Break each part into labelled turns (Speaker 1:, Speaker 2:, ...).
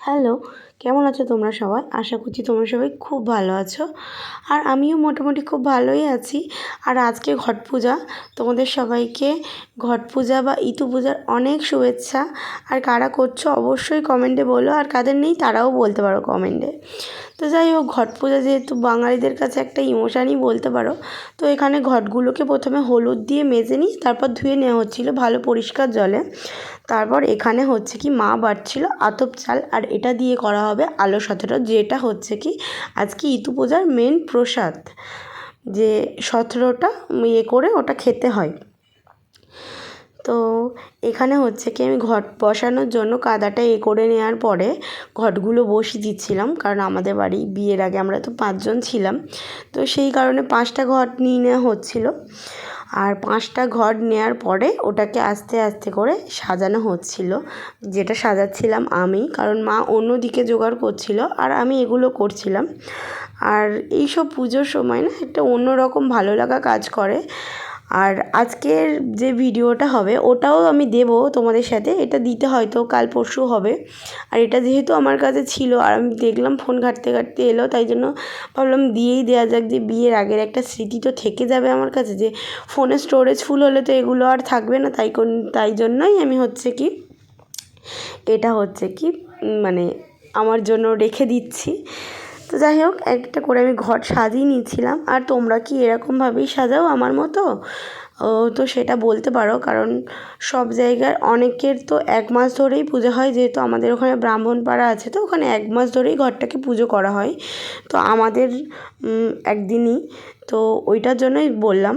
Speaker 1: Hello কেমন আছো তোমরা সবাই? আশা করছি তোমরা সবাই খুব ভালো আছো। আর আমিও মোটামুটি খুব ভালোই আছি। আর আজকে ঘট পূজা। তোমাদের সবাইকে ঘট পূজা বা ইতু পূজার অনেক শুভেচ্ছা। আর কারা করছ অবশ্যই কমেন্টে বলো। আর কাদের নেই তারাও বলতে পারো কমেন্টে। তো যাই হোক, ঘট পূজা যেহেতু বাঙালিদের কাছে একটা ইমোশানই বলতে পারো, তো এখানে ঘটগুলোকে প্রথমে হলুদ দিয়ে মেজে নিই, তারপর ধুয়ে নেওয়া হচ্ছিল ভালো পরিষ্কার জলে। তারপর এখানে হচ্ছে কি মা বাটছিল আতপ চাল, আর এটা দিয়ে করা হবে আলো সতেরো, যেটা হচ্ছে কি আজকে ইতু পূজার মেন প্রসাদ, যে সতেরোটা ইয়ে করে ওটা খেতে হয়। তো এখানে হচ্ছে কি আমি ঘট বসানোর জন্য কাদাটা এ করে নেওয়ার পরে ঘটগুলো বসিয়ে দিচ্ছিলাম, কারণ আমাদের বাড়ি বিয়ের আগে আমরা তো পাঁচজন ছিলাম। তো সেই কারণে পাঁচটা ঘট নিয়ে নেওয়া হচ্ছিল। আর পাঁচটা ঘর নেওয়ার পরে ওটাকে আস্তে আস্তে করে সাজানো হচ্ছিল। যেটা সাজাচ্ছিলাম আমি, কারণ মা অন্যদিকে জোগাড় করছিল আর আমি এগুলো করছিলাম। আর এইসব পুজোর সময় না একটা অন্যরকম ভালো লাগা কাজ করে। আর আজকের যে ভিডিওটা হবে, ওটাও আমি দেবো তোমাদের সাথে। এটা দিতে হয়তো কাল পরশু হবে। আর এটা যেহেতু আমার কাছে ছিল, আর আমি দেখলাম ফোন ঘাটতে ঘাটতে এলো, তাই জন্য ভাবলাম দিয়েই দেওয়া যাক যে বিয়ের আগের একটা স্মৃতি তো থেকে যাবে আমার কাছে যে ফোনে স্টোরেজ ফুল হলে তো এগুলো আর থাকবে না, তাই কোন, তাই জন্যই আমি হচ্ছে কি, এটা হচ্ছে কি মানে আমার জন্য রেখে দিচ্ছি। তো যাই হোক, একটা করে আমি ঘর সাজিয়ে নিয়েছিলাম। আর তোমরা কি এরকমভাবেই সাজাও আমার মতো? তো সেটা বলতে পারো, কারণ সব জায়গার অনেকের তো এক মাস ধরেই পুজো হয়, যেহেতু আমাদের ওখানে ব্রাহ্মণ পাড়া আছে, তো ওখানে এক মাস ধরেই ঘরটাকে পুজো করা হয়। তো আমাদের একদিনই, তো ওইটার জন্যই বললাম।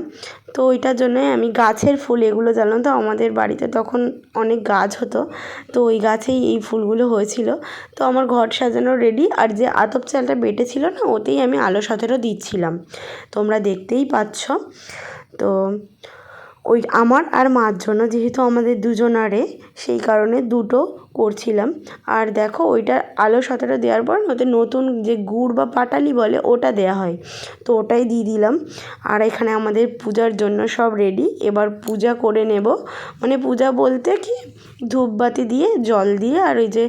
Speaker 1: তো ওইটার জন্যে আমি গাছের ফুল, এগুলো জানলাম তো আমাদের বাড়িতে তখন অনেক গাছ হতো, তো ওই গাছেই এই ফুলগুলো হয়েছিল। তো আমার ঘর সাজানো রেডি আর যে আতপ চালটা বেটেছিল না, ওতেই আমি আলো সতেরো দিচ্ছিলাম। তোমরা দেখতেই পাচ্ছ। তো ওই আমার আর মার জন্য, যেহেতু আমাদের দুজনারে, সেই কারণে দুটো করছিলাম। আর দেখো ওইটা আলো সতেরো দেওয়ার পর ওতে নতুন যে গুড় বা পাটালি বলে, ওটা দেওয়া হয়। তো ওটাই দিয়ে দিলাম। আর এখানে আমাদের পূজার জন্য সব রেডি এবার পূজা করে নেব। মানে পূজা বলতে কি? ধূপবাতি দিয়ে, জল দিয়ে, আর ওই যে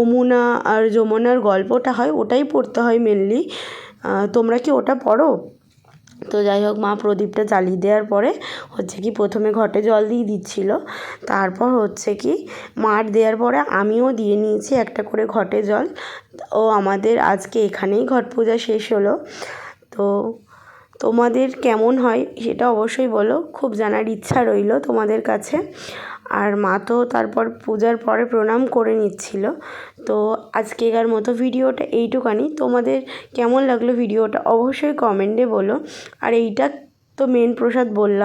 Speaker 1: অমুনা আর যমুনার গল্পটা হয়, ওটাই পড়তে হয় মেনলি তোমরা কি ওটা পড়ো? তো যাই হোক, মা প্রদীপটা জ্বালিয়ে দেওয়ার পরে হচ্ছে কি প্রথমে ঘটে জল দিয়ে দিচ্ছিল। তারপর হচ্ছে কি মার দেওয়ার পরে আমিও দিয়ে নিয়েছি একটা করে ঘটে জল। ও আমাদের আজকে এখানেই ঘট পূজা শেষ হলো। তো তোমাদের কেমন হয় সেটা অবশ্যই বলো। খুব জানার ইচ্ছা রইল তোমাদের কাছে। আর মা তো তারপর পূজার পরে প্রণাম করে নিচ্ছিল। তো আজকেকার মতো ভিডিওটা এইটুকানি। তোমাদের কেমন লাগল ভিডিওটা অবশ্যই কমেন্টে বলো। আর এইটা তো মেন প্রসাদ বললাম।